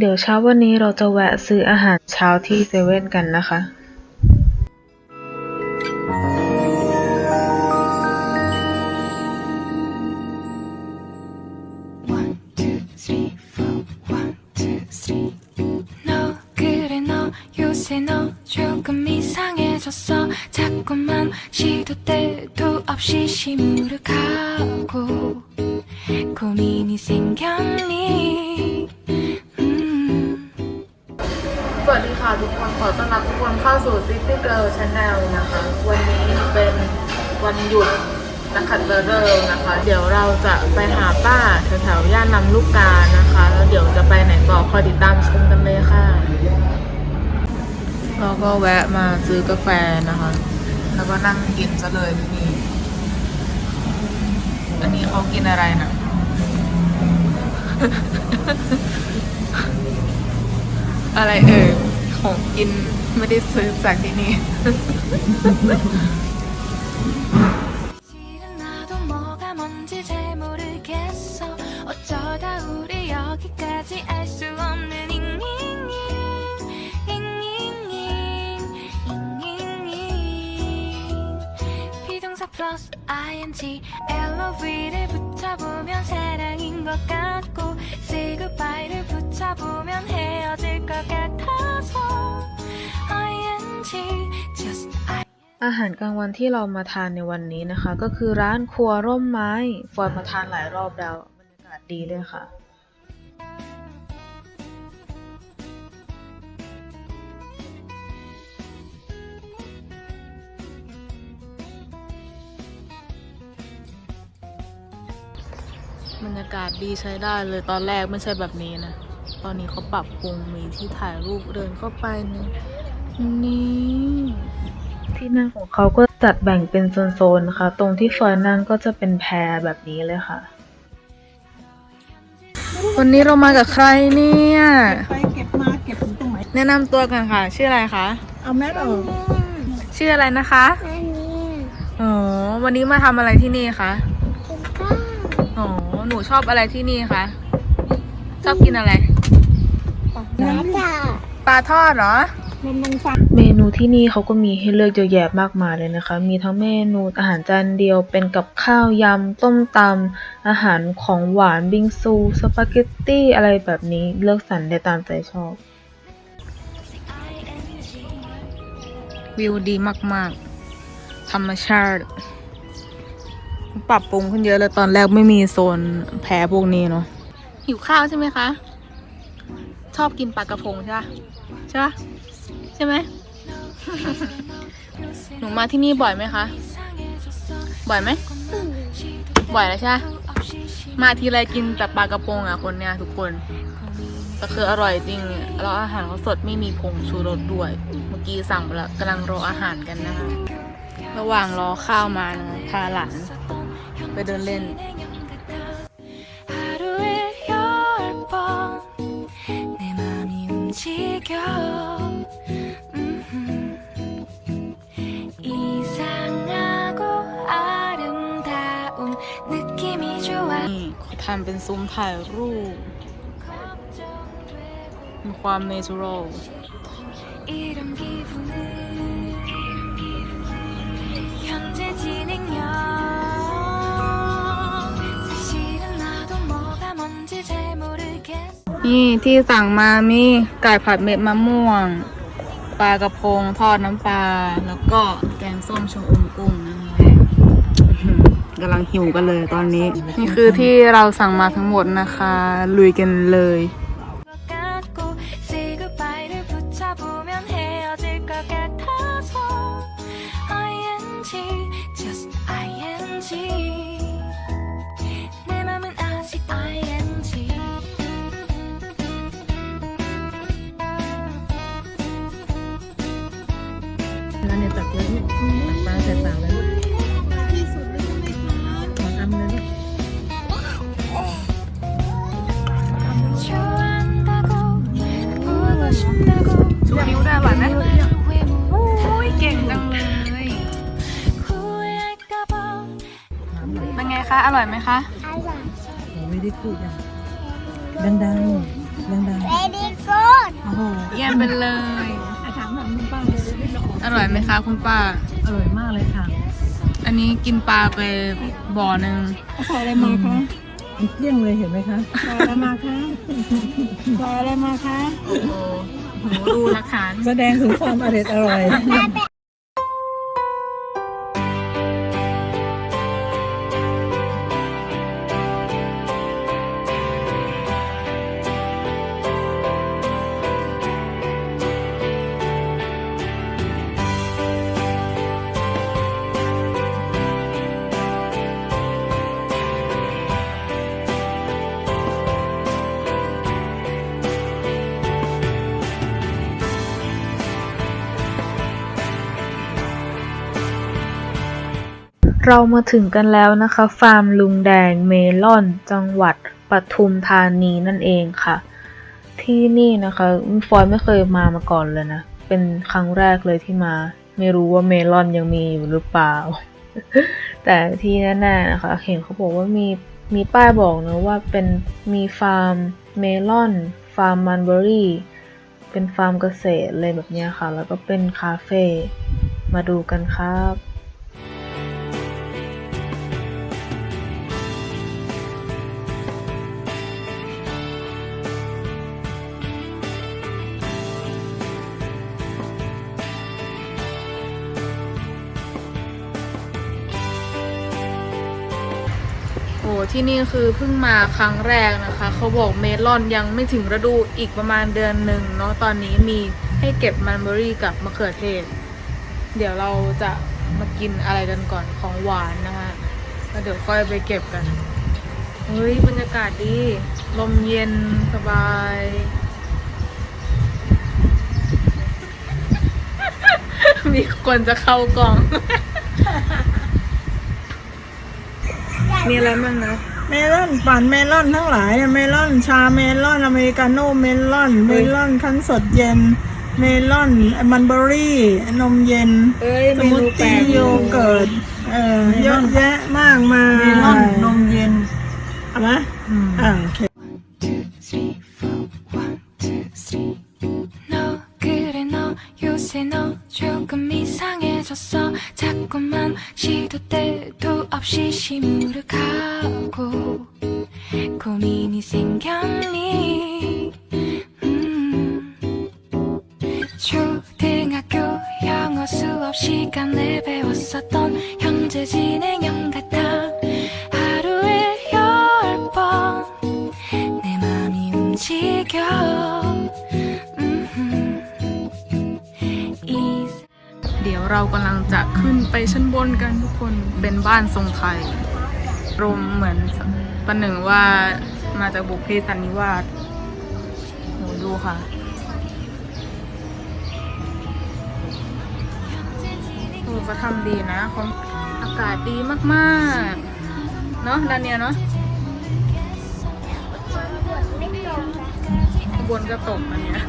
เดี๋ยวเช้าวันนี้เราจะแวะซื้ออาหารเช้าที่เซเว่นกันนะคะ สวัสดีค่ะทุกคนขอต้อนรับทุกคนเข้าสู่ City Girl Channel นะคะ วันนี้เป็นวันหยุดนักขัตฤกษ์นะคะ เดี๋ยวเราจะไปหาป้าแถวๆย่านลำลูกกานะคะ แล้วเดี๋ยวจะไปไหนต่อคอยติดตามชมกันเลยค่ะเราก็แวะมาซื้อกาแฟนะคะ แล้วก็นั่งกินซะเลยที่นี่อันนี้เขากินอะไรนะอะไรเอ่ย ของกินไม่ได้ซื้อจากที่นี่ 실은 나도 뭐가 뭔지 잘 모르겠어 어쩌다 우리 여기까지 알 수 없는 잉잉잉 잉잉잉 잉잉잉 비동사 플러스 ing อาหารกลางวันที่เรามาทานในวันนี้นะคะ ก็คือร้านครัวร่มไม้ฟอยมาทานหลายรอบแล้วบรรยากาศดีด้วยค่ะบรรยากาศดีใช้ได้เลยตอนแรกไม่ใช่แบบนี้นะ ตอนนี้เขาปรับปรุงมีที่ถ่ายรูปเดินเข้าไปนี่ ที่นั่งของเขาก็จัดแบ่งเป็นโซนๆนะคะ ตรงที่ฟอยนั่งก็จะเป็นแพรแบบนี้เลยค่ะ วันนี้เรามากับใครเนี่ย ไปเก็บมาเก็บถึงตรงไหนแนะนำตัวกันค่ะ ชื่ออะไรคะ เอาแมสออกชื่ออะไรนะคะอ๋อวันนี้มาทำอะไรที่นี่คะอ๋อหนูชอบอะไรที่นี่คะชอบกินอะไร น้ำจ้าปลาทอดเหรอมันมันฟัง เมนูที่นี่เขาก็มีให้เลือกเยอะแยะมากมายเลยนะคะ มีทั้งเมนูอาหารจานเดียว เป็นกับข้าวยำ ต้มตำ อาหารของหวาน บิงซู สปาเกตตี้ อะไรแบบนี้ เลือกสรรได้ตามใจชอบ วิวดีมาก ๆ ธรรมชาติ ปรับปรุงขึ้นเยอะเลยตอนแรกไม่มีโซนแพ้พวกนี้เนาะ หิวข้าวใช่ไหมคะ ชอบกินปลากระพงใช่ปะใช่ปะ ใช่ไหม หนูมาที่นี่บ่อยไหมคะ บ่อยไหม บ่อยแล้วใช่มาทีไรกินแต่ปลากระพงอะคนเนี้ยทุกคนแต่คืออร่อยจริงแล้วอาหารเขาสดไม่มีผงชูรสด้วย เมื่อกี้สั่งไปแล้วกำลังรออาหารกันนะคะ ระหว่างรอข้าวมานะพาหลานไปเดินเล่น하루 ทำเป็นซุ้มถ่ายรูป มีความเนเจอรัลนี่ที่สั่งมามีไก่ผัดเม็ดมะม่วง ปลากระพงทอดน้ำปลา แล้วก็แกงส้มชงอมกุ้งนั่นะคะ กำลังหิวกันเลยตอนนี้ นี่คือที่เราสั่งมาทั้งหมดนะคะ ลุยกันเลย แล้เนี่ยตักเยอะปลาใส่ปากเลย นิ้วได้หวานไหมโอ้ยเก่งจังเลยเป็นไงคะ อร่อยไหมคะ ไม่ได้พูดอย่างดังดังดังดัง Very good โอ้โหเยี่ยมไปเลยถามหน่อยคุป้าเลยอร่อยไหมคะคุณป้า อร่อยมากเลยค่ะอันนี้กินปลาไปบ่อหนึ่งใส่อะไรมาคะเกลี้ยงเลยเห็นไหมคะ ใส่อะไรมาคะใส่อะไรมาคะ หโหดูหลักฐาน แสดงถึงความอร่อยอร่อย เรามาถึงกันแล้วนะคะ ฟาร์มลุงแดงเมลอน จังหวัดปทุมธานีนั่นเองค่ะ ที่นี่นะคะฟอยไม่เคยมามาก่อนเลยนะ เป็นครั้งแรกเลยที่มา ไม่รู้ว่าเมลอนยังมีอยู่หรือเปล่า แต่ที่แน่ๆนะคะ เห็นเขาบอกว่ามีมีป้ายบอกนะว่าเป็นมีฟาร์มเมลอน ฟาร์มมันเบอรี่เป็นฟาร์มเกษตรอะไรแบบนี้ค่ะ แล้วก็เป็นคาเฟ่มาดูกันครับ ที่นี่คือเพิ่งมาครั้งแรกนะคะ เขาบอกเมลอนยังไม่ถึงฤดูอีกประมาณเดือนหนึ่งเนาะตอนนี้มีให้เก็บมันเบอรี่กับมะเขือเทศ เดี๋ยวเราจะมากินอะไรกันก่อนของหวานนะคะแล้วเดี๋ยวค่อยไปเก็บกันเฮ้ยบรรยากาศดี ลมเย็นสบาย มีคนจะเข้ากล่อง มีอะไรบ้างนะ เมลอนปั่นเมลอนทั้งหลายเนี่ยเมลอนชาเมลอนอเมริกาโน่เมลอนเมลอนคั้นสดเย็น เมลอนมันเบอรี่ นมเย็นเอ้ยสมูทตี้โยเกิร์ตเอ่อเยอะแยะมากมายเมลอนนมเย็นเอาไหมอ่าโอเค 꾸만 시도 때도 없이 시무룩하고 고민이 생겼니 음. 초등학교 영어 수업 시간에 배웠었던 현재 진행형 같아 เรากำลังจะขึ้นไปชั้นบนกันทุกคนเป็นบ้านทรงไทยรมเหมือนประหนึ่งว่ามาจากบุพเพสันนิวาสโหดูค่ะเออเขาทำดีนะเขาอากาศดีมากๆ เนาะดานเนียเนาะบนก็ตกอันเนี้ย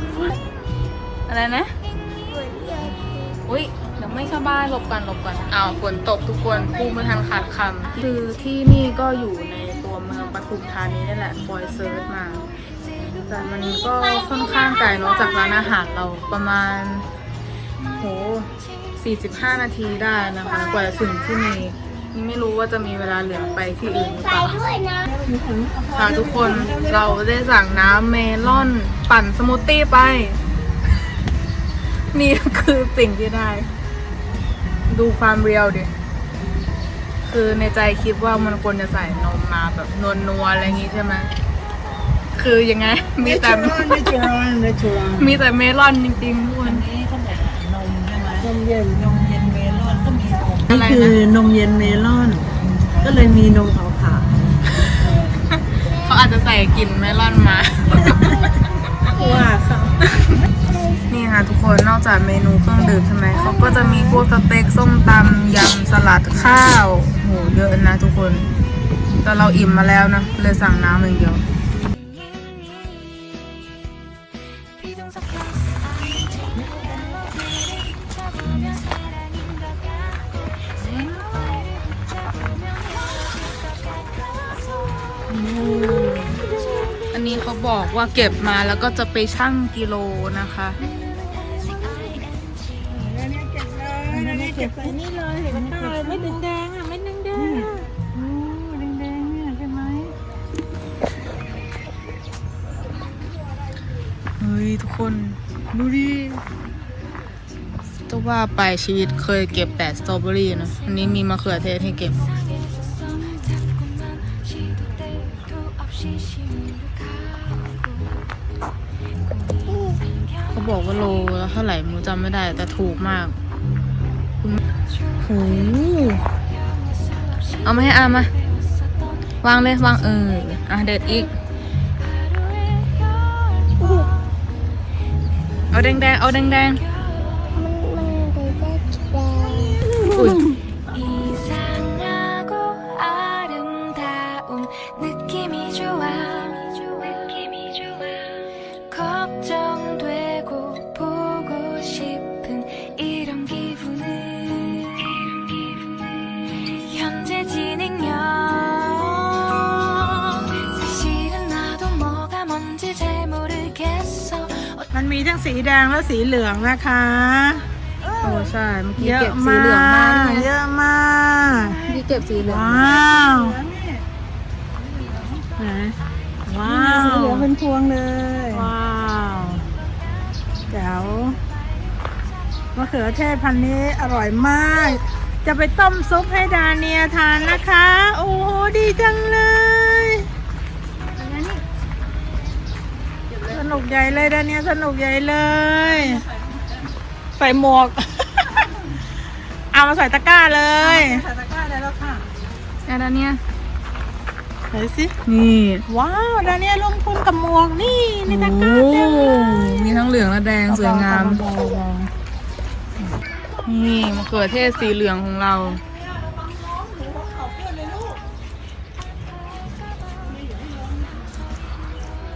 อะไรนะ อุ้ย ไม่สบายหลบกันหลบกันอ้าวฝนตกทุกคนพูดไม่ทันขาดคำคือที่นี่ก็อยู่ในตัวเมืองปทุมธานีนี่แหละฟอยเซิร์ชมาแต่มันก็ค่อนข้างไกลเนาะจากร้านอาหารเราประมาณโห45 นาทีได้นะคะ กว่าจะถึงที่นี่นี่ไม่รู้ว่าจะมีเวลาเหลือไปที่อื่นหรือเปล่าค่ะทุกคนเราได้สั่งน้ำเมลอนปั่นสมูทตี้ไป นี่คือสิ่งที่ได้ ดูความเรียวดิ คือในใจคิดว่ามันควรจะใส่นมมาแบบนวลนัวๆอะไรอย่างงี้ใช่ไหม คือยังไง มีแต่ เนเชอรัลเนเชอรัลมีแต่เมลอนจริงๆทุกคนนี่เขาบอกนมใช่ไหมนมเย็นนมเย็นเมลอนก็มีนมอะไรนี่นะ คือนมเย็นเมลอน ก็เลยมีนมขาวขาวเขาอาจจะใส่กลิ่นเมลอนมาๆ ว่าค่ะนี่ค่ะทุกคนนอกจากเมนูเครื่องดื่มใช่ไหมเขาก็จะมีพวกสเต็กส้มตำยำสลัดข้าวโหเยอะนะทุกคน แต่เราอิ่มมาแล้วนะเลยสั่งน้ำอย่างเดียว บอกว่าเก็บมาแล้วก็จะไปชั่งกิโลนะคะแล้วเนี่ยเก็บเลยแล้วเนี่ยเก็บใส่นี่เลยเห็นไหมเลยไม่แดงๆอะไม่แดงๆอะโอ้แดงๆเนี่ยใช่ไหมเฮ้ยทุกคนดูดิจะว่าไปชีวิตเคยเก็บแต่สตรอเบอรี่นะอันนี้มีมะเขือเทศให้เก็บ บอกว่าโลแล้วเท่าไหร่มูจำไม่ได้แต่ถูกมากโหเอามาให้อามาวางเลยวางเอออะเด็ดอีก เอาแดงแดงเอาแดงแดงมันมันแดงแดงอุ้ย มันมีทั้งสีแดงและสีเหลืองนะคะโอ้ใช่เมื่อกี้เยอะเก็บสีมาเหลืองมากกเนี่ยเยอะมากเมื่อกี้เก็บสีเหลืองว้าวไหนว้าวสีเหลืองเป็นพวงเลยว้าวแจ๋วมะเขือเทศพันธุ์นี้อร่อยมาก จะไปต้มซุปให้ดาเนียทานนะคะ โอ้โหดีจังเลย นุกใหญ่เลยดาเนียสนุกใหญ่เลย ใส่หมวก เอามาใส่ตะกร้าเลยใส่ตะกร้าได้แล้วค่ะอาดาเนี่ยไหนสินี่ ว้าวดาเนียลงทุนกับหมวกนี่ในตะกร้าโอ้เต็มเลยมีทั้งเหลืองและแดงสวยงามเบาๆเบานี่มะเขือเทศสีเหลืองของเรา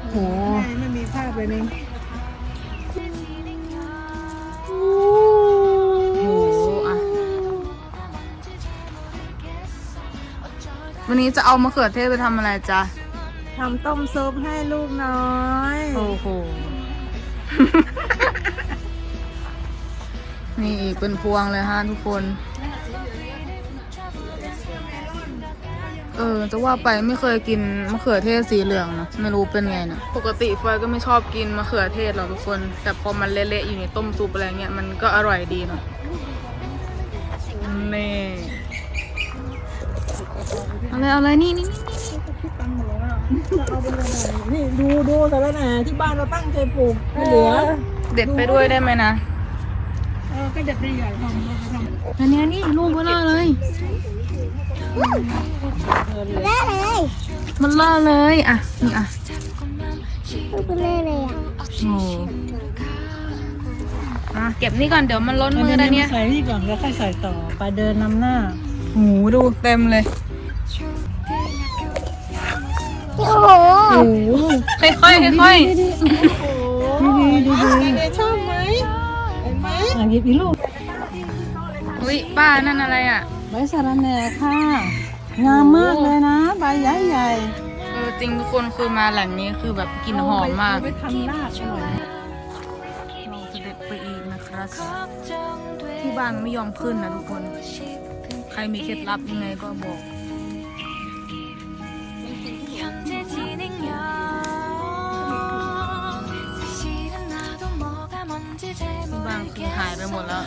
โหๆ ไม่ไม่มีภาพเลยนี่โหอะวันนี้จะเอามะเขือเทศไปทำอะไรจ๊ะ ทำต้มซุปให้ลูกน้อย โอ้โห นี่อีกเป็นพวงเลยฮะทุกคน เออจะว่าไปไม่เคยกินมะเขือเทศสีเหลืองนะไม่รู้เป็นไงนะปกติฟอยก็ไม่ชอบกินมะเขือเทศหรอกทุกคน แต่พอมันเละๆอยู่ในต้มซุปอะไรเงี้ยมันก็อร่อยดีเนาะนี่เอาเลยเอาเลยนี่นี่นี่นี่ดูดูแต่ละแหน่ที่บ้านเราตั้งใจปลูกไม่เหลือ เด็ดไปด้วยได้ไหมนะเออก็เด็ดไปใหญ่ทำเราทำอันเนี้ยนี่ลูกเบลอเลยได้เลยมันล่อเลยอะนี่อะลูกเล่เลยอะโอ้อะเก็บนี่ก่อนเดี๋ยวมันล้นมือนะเนี่ยใส่นี่ก่อนแล้วค่อยใส่ต่อไปเดินนำหน้าโหูดูเต็มเลยโอ้โหโอ้โหค่อยๆค่อยดีดีดีดีชอบไหมเห็นไหมอะหยิบอีกลูกๆอุ้ยป้านั่นอะไรอะ ใบสะระแหน่ค่ะ งามมากเลยนะ ใบใหญ่ใหญ่เออจริงทุกคนคือมาแหล่งนี้คือแบบกลิ่นหอมมากไปทำลาบอร่อยเราจะเด็ดไปอีกนะครับที่บ้านไม่ยอมขึ้นนะทุกคน ใครมีเคล็ดลับยังไงก็บอก คือหายไปหมดแล้ว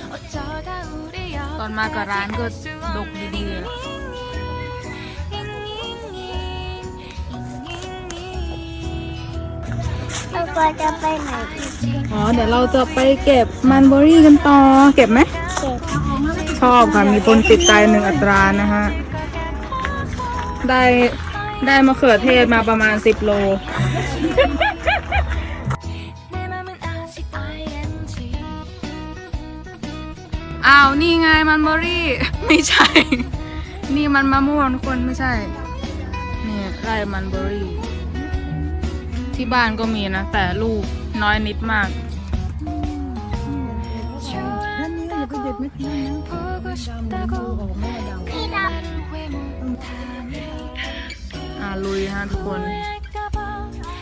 ตอนมากับร้านก็ดกดีๆแล้วเราจะไปไหนอีกอ๋อ เดี๋ยวเราจะไปเก็บมันเบอรี่กันต่อ เก็บไหมชอบค่ะ มีปนติดใจหนึ่งอัตรานะฮะ ได้ได้มะเขือเทศมาประมาณสิบโล อ้าวนี่ไงมันเบอรี่ ไม่ใช่ นี่มันมะม่วงทุกคนไม่ใช่ นี่ไร่มันเบอรี่ ที่บ้านก็มีนะ แต่ลูกน้อยนิดมาก อ่าลุยฮะทุกคน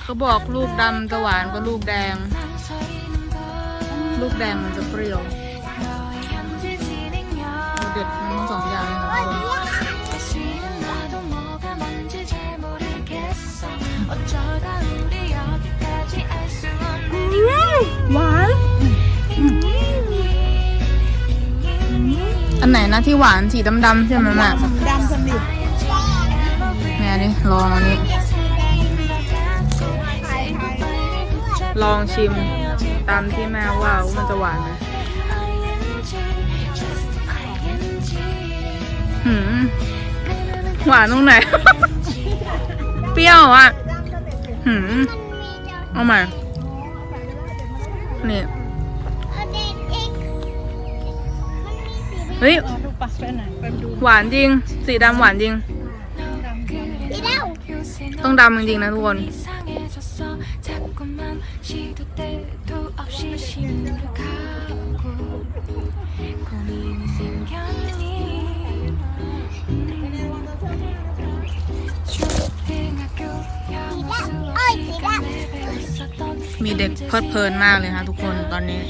เขาบอกลูกดำจะหวานก็ลูกแดง ลูกแดงมันจะเปรี้ยว อันไหนนะที่หวานสีดำๆใช่ไหมแม่ดำสนิทแม่ดิลองอันนี้ ลองชิมตามที่แม่ว่าว่ามันจะหวานไหมหืมหวานตรงไหน เปรี้ยวอะหืมเอาใหม่นี่ เฮ้ยหวานจริง สีดำหวานจริงต้องดำจริงๆนะทุกคน มีเด็กเพลิดเพลินมากเลยค่ะทุกคนตอนนี้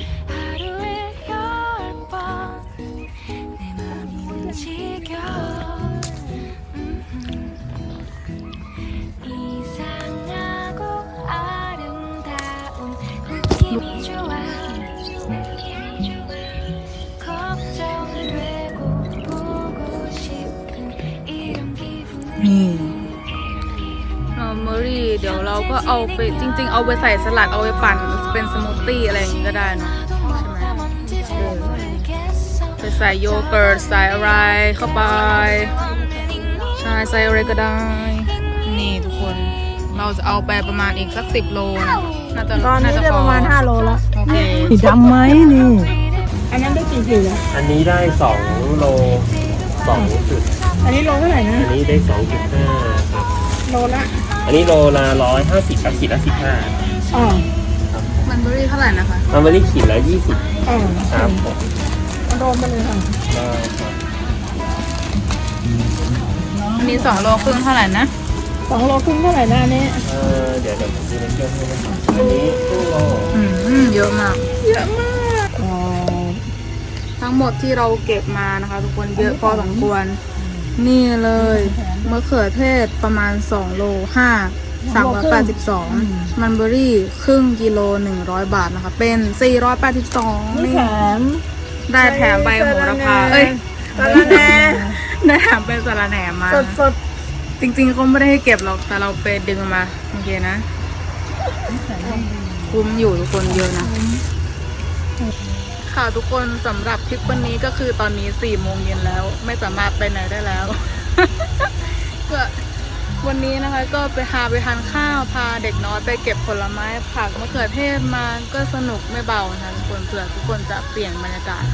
เมอรี่เดี๋ยวเราก็เอาไปจริง ๆ เอาไปใส่สลัดเอาไปปั่นเป็นสมูทตี้อะไรอย่างนี้ก็ได้นะใช่ไหมไปใส่โยเกิร์ตใส่อะไรเข้าไปใช่ใส่อะไรก็ได้ นี่ทุกคนเราจะเอาไปประมาณอีกสักสิบโลนะน่าจะตอนนี้ได้ประมาณ 5 โลแล้วโอเคสีดำไหมนี่ อันนั้นได้กี่กิโลอันนี้ได้2โล2จุดอันนี้โลเท่าไหร่นะ อันนี้ได้2.5ครับโลละ อันนี้โลละ150ครับขีดละ15อ๋อมันเบอรี่เท่าไหร่นะคะมันไม่ได้ขีดละ20อ๋อครับผมโดนมาเลยค่ะได้ครับอันนี้สองโลครึ่งเท่าไหร่นะสองโลครึ่งเท่าไหร่นะอันนี้เอ่อเดี๋ยวเดี๋ยวผมดูในเครื่องให้นะครับอันนี้ครึ่งโลอืมเยอะมาก เยอะมากอ๋อทั้งหมดที่เราเก็บมานะคะ ทุกคนเยอะพอสมควร นี่เลยมะเขือเทศประมาณ 2 โล5 382มันเบอรี่ครึ่งกิโล100บาทนะคะ เป็น482นี่นี่แถมได้แถมใบโหระพาเอ้ยสาระแหน่ได้แถมเป็นสาระแหน่มาสดสดจริงๆเขาไม่ได้ให้เก็บหรอกแต่เราไปดึงมาโอเคนะ คุ้มอยู่ทุกคนเยอะนะ ค่ะทุกคนสำหรับทริปวันนี้ก็คือตอนนี้สี่โมงเย็นแล้ว ไม่สามารถไปไหนได้แล้วก็วันนี้นะคะก็ไปหาไปทานข้าวพาเด็กน้อยไปเก็บผลไม้ผักมะเขือเทศมาก็สนุกไม่เบานะคะทุกคนเผื่อทุกคนจะเปลี่ยนบรรยากาศ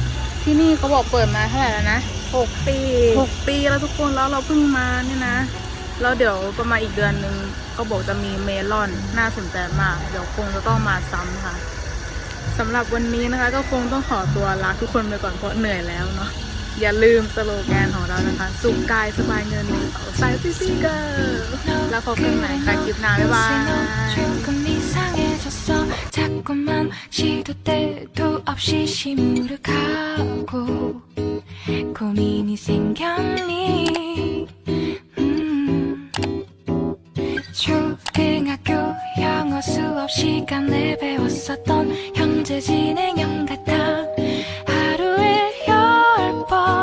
ที่นี่เขาบอกเปิดมาเท่าไหร่แล้วนะหกปีหกปีแล้วทุกคนแล้วเราเพิ่งมาเนี่ยนะแล้วเดี๋ยวประมาณอีกเดือนหนึ่งเขาบอกจะมีเมลอนน่าสนใจมาก เดี๋ยวคงจะต้องมาซ้ำค่ะ สำหรับวันนี้นะคะ ก็คงต้องขอตัวลาทุกคนไปก่อนเพราะเหนื่อยแล้วเนาะอย่าลืมสโลแกนของเรานะคะ สุขกายสบายเงินในกระเป๋าใส่ซิซี่เกอร์แล้วพบกันใหม่ค่ะคลิปหน้าบ๊ายบาย 조금 이상해졌어 자꾸만 시도 때도 없이 시무룩하고 고민이 생겼니 수업 시간에 배웠었던 형제 진행형 같아.